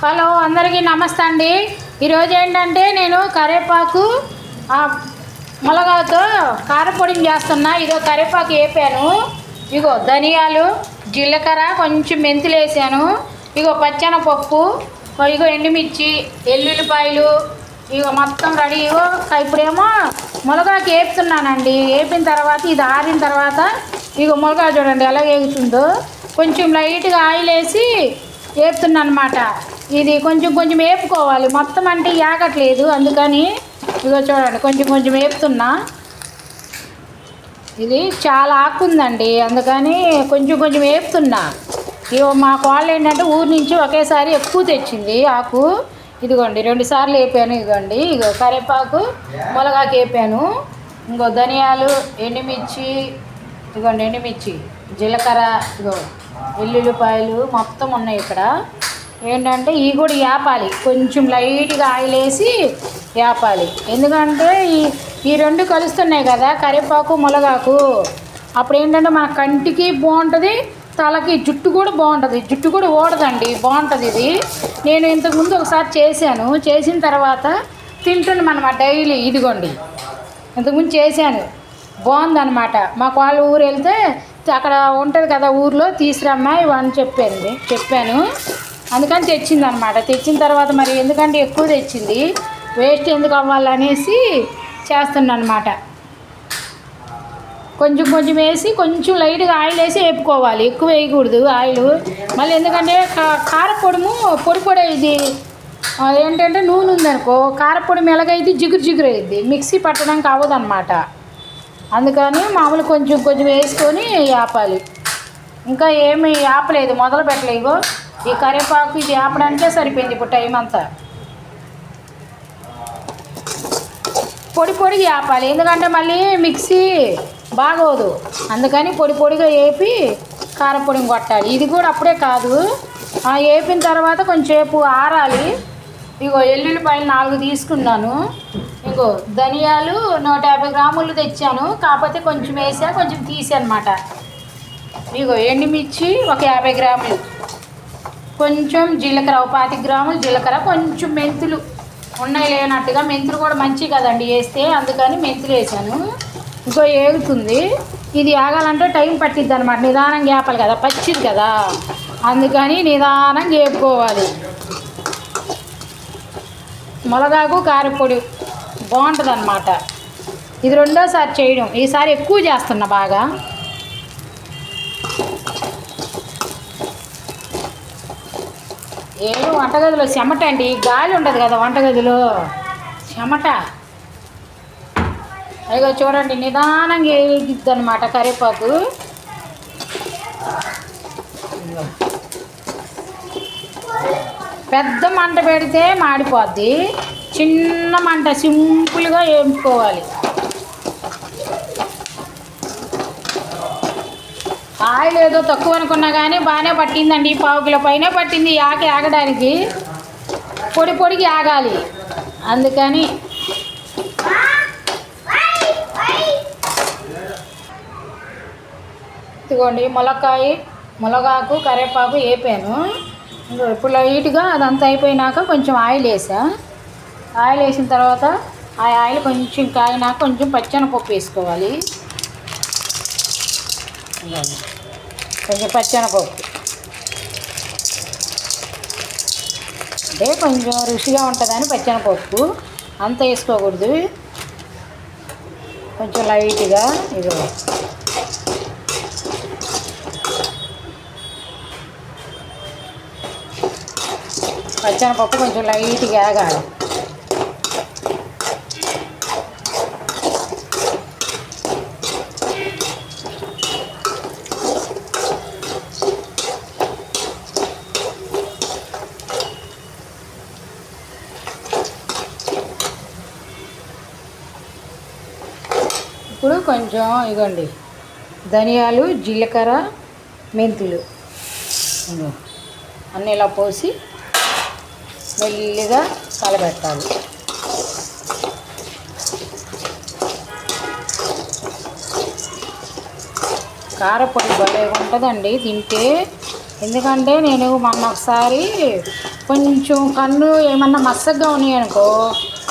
Hello అందరికీ నమస్తే అండి. ఈరోజు ఏంటంటే నేను కరివేపాకు మొలగాతో కారపొడిని చేస్తున్నా. ఇదో కరేపాకు వేపాను. ఇగో ధనియాలు జీలకర్ర కొంచెం మెంతులు వేసాను. ఇగో పచ్చనపప్పు ఇగో ఎండుమిర్చి ఎల్లుల్లిపాయలు ఇగో మొత్తం రెడీ. ఇగో ఇప్పుడేమో ములగాకు వేపుతున్నానండి. వేపిన తర్వాత ఇది ఆరిన తర్వాత ఇగో మొలగా చూడండి ఎలా వేగుతుందో. కొంచెం లైట్గా ఆయిల్ వేసి వేపుతున్నా అనమాట ఇది కొంచెం కొంచెం వేపుకోవాలి. మొత్తం అంటే యాగట్లేదు. అందుకని ఇదిగో చూడండి కొంచెం కొంచెం వేపుతున్నా. ఇది చాలా ఆకు ఉందండి అందుకని కొంచెం కొంచెం వేపుతున్నా. ఇవో మా కోళ్ళు ఏంటంటే ఊరి నుంచి ఒకేసారి ఎక్కువ తెచ్చింది ఆకు. ఇదిగోండి రెండు సార్లు వేపాను ఇదిగోండి. ఇగో కరివేపాకు ములగాకు వేపాను. ఇంకో ధనియాలు ఎండుమిర్చి ఇదిగోండి ఎండుమిర్చి జీలకర్ర ఇగో వెల్లుల్లిపాయలు మొత్తం ఉన్నాయి ఇక్కడ. ఏంటంటే ఇవి కూడా వేపాలి కొంచెం లైట్గా ఆయిల్ వేసి వేపాలి ఎందుకంటే ఈ ఈ రెండు కలుస్తున్నాయి కదా కరివేపాకు ములగాకు అప్పుడు ఏంటంటే మన కంటికి బాగుంటుంది తలకి జుట్టు కూడా బాగుంటుంది. జుట్టు కూడా ఓడదండి బాగుంటుంది ఇది. నేను ఇంతకుముందు ఒకసారి చేశాను. చేసిన తర్వాత తింటున్నాం అనమాట డైలీ. ఇదిగోండి. ఇంతకుముందు చేశాను. బాగుందన్నమాట. మాకు వాళ్ళ ఊరు వెళ్తే అక్కడ ఉంటుంది కదా ఊర్లో తీసురమ్మా ఇవన్నీ చెప్పింది చెప్పాను. అందుకని తెచ్చింది అనమాట తెచ్చిన తర్వాత మరి ఎందుకంటే ఎక్కువ తెచ్చింది. వేస్ట్ ఎందుకు అవ్వాలనేసి చేస్తున్నాను అనమాట కొంచెం కొంచెం వేసి కొంచెం లైట్గా ఆయిల్ వేసి వేపుకోవాలి. ఎక్కువ వేయకూడదు ఆయిల్. మళ్ళీ ఎందుకంటే కా- పొడి పొడి ఇది ఏంటంటే నూనె ఉందనుకో కారపొడి మెలగైతే జిగురు జిగురు అయింది మిక్సీ పట్టడానికి అవ్వదన్నమాట అందుకని మామూలు కొంచెం కొంచెం వేసుకొని ఆపాలి. ఇంకా ఏమి ఆపలేదు. మొదలు పెట్టలేదు ఈ కరివేపాకు ఇది ఆపడానికే సరిపోయింది ఇప్పుడు టైం అంతా. పొడి పొడిగా ఆపాలి ఎందుకంటే మళ్ళీ మిక్సీ బాగోదు. అందుకని పొడి పొడిగా వేపి కారపొడిని కొట్టాలి. ఇది కూడా అప్పుడే కాదు. ఆ వేపిన తర్వాత కొంచెంసేపు ఆరాలి. ఇగో ఎల్లుల్లిపాయలు నాలుగు తీసుకున్నాను. ఇంకో ధనియాలు నూట యాభై గ్రాములు తెచ్చాను. కాకపోతే కొంచెం వేసా కొంచెం తీసానమాట ఇగో ఎండుమిర్చి ఒక యాభై గ్రాములు. కొంచెం జీలకర్ర ఒక పాతి గ్రాములు జీలకర్ర కొంచెం మెంతులు. ఉన్నాయి లేనట్టుగా మెంతులు కూడా మంచి కదండి వేస్తే అందుకని మెంతులు వేసాను. ఇంకో ఏగుతుంది. ఇది ఆగాలంటే టైం పట్టిద్ది అనమాట నిదానంగా వేపాలి కదా పచ్చిది కదా. అందుకని నిదానంగా వేపుకోవాలి మొలగాకు కారపొడి బాగుంటుంది అనమాట ఇది రెండోసారి చేయడం. ఈసారి ఎక్కువ చేస్తున్నా బాగా. ఏదో వంటగదిలో చెమట అండి గాలి ఉండదు కదా వంటగదిలో. చెమట. అదిగో చూడండి నిదానంగా వేగిద్ది అనమాట కరివేపాకు. పెద్ద మంట పెడితే మాడిపోద్ది. చిన్న మంట సింపుల్గా వేపుకోవాలి ఆయిల్ ఏదో తక్కువ అనుకున్నా కానీ బాగానే పట్టిందండి. పావు కిలో పైన పట్టింది. ఆకి ఆగడానికి పొడి పొడికి ఆగాలి. అందుకని ఇదిగోండి ములక్కాయ ములగాకు కరివేపాకు వేపాను. ఇప్పుడు లైట్గా అదంతా అయిపోయినాక కొంచెం ఆయిల్ వేసా. ఆయిల్ వేసిన తర్వాత ఆ ఆయిల్ కొంచెం కాగినాక కొంచెం పచ్చనపప్పు వేసుకోవాలి. కొంచెం పచ్చెనపప్పు అంటే కొంచెం రుచిగా ఉంటుందని పచ్చెనపప్పు అంత వేసుకోకూడదు. కొంచెం లైట్గా ఇది. పచ్చెనపప్పు కొంచెం లైట్గా ఆగాలి ఇప్పుడు కొంచెం ఇగోండి. ధనియాలు జీలకర్ర మెంతులు. అన్నీ ఇలా పోసి మెల్లిగా కలబెట్టాలి. కారపొడి భలే ఉంటుందండి తింటే. ఎందుకంటే నేను మొన్న ఒకసారి కొంచెం కన్ను ఏమన్నా మస్తగా ఉన్నాయనుకో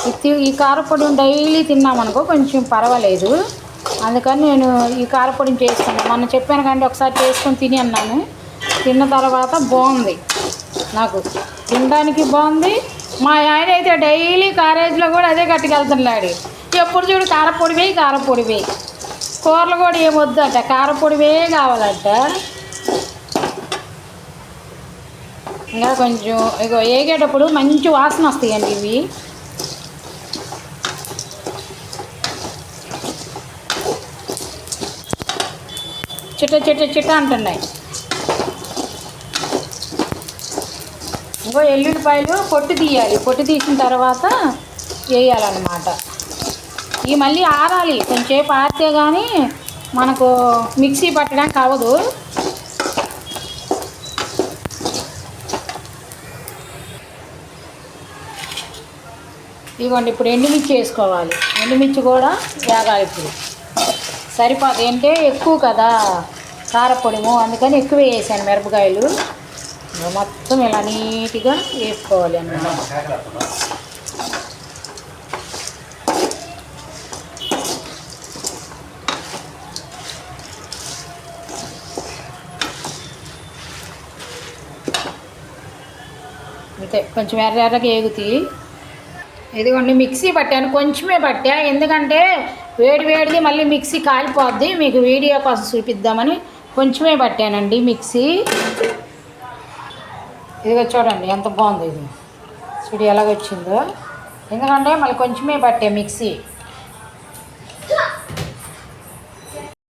ఈ కారపొడిని ఈ కారపొడి డైలీ తిన్నామనుకో కొంచెం పర్వాలేదు. అందుకని నేను ఈ కారపొడిని చేసుకున్నాను మొన్న చెప్పాను కానీ ఒకసారి చేసుకొని తిని అన్నాను. తిన్న తర్వాత బాగుంది నాకు. తినడానికి బాగుంది. మా ఆయన అయితే డైలీ కాలేజీలో కూడా అదే కట్టుకెళ్తున్నాడు. ఎప్పుడు చూడు కారపొడి వేయి కారపొడి వేయి కూరలు కూడా ఏమొద్దట కారపొడి వే కావాలంట. ఇంకా కొంచెం ఇగో వేగేటప్పుడు మంచి వాసన వస్తాయండి ఇవి. చిట్ట చిట్ట చిట్ట అంటున్నాయి. ఇంకో ఎల్లుల్లిపాయలు పొట్టు తీయాలి. పొట్టు తీసిన తర్వాత వేయాలన్నమాట. ఇవి మళ్ళీ ఆరాలి. కొంచెంసేపు ఆరితే కానీ మనకు మిక్సీ పట్టడానికి అవ్వదు ఇవ్వండి ఇప్పుడు ఎండుమిర్చి వేసుకోవాలి. ఎండుమిర్చి కూడా వేగాలి ఇప్పుడు. సరిపోదు. ఏంటంటే ఎక్కువ కదా కారపొడిము అందుకని ఎక్కువ వేసాను మిరపకాయలు. మొత్తం ఇలా నీట్గా వేసుకోవాలి అన్నమాట. అంతే కొంచెం ఎర్ర ఎర్రగా ఏగుతాయి ఇదిగోండి మిక్సీ పట్టాను. కొంచెమే పట్టా ఎందుకంటే వేడి వేడిది మళ్ళీ మిక్సీ కాలిపోద్ది. మీకు వీడియో కోసం చూపిద్దామని కొంచెమే పట్టానండి మిక్సీ. ఇదిగో చూడండి ఎంత బాగుంది ఇది. చూడు ఎలాగొచ్చిందో. ఎందుకంటే మళ్ళీ కొంచెమే పట్టే మిక్సీ.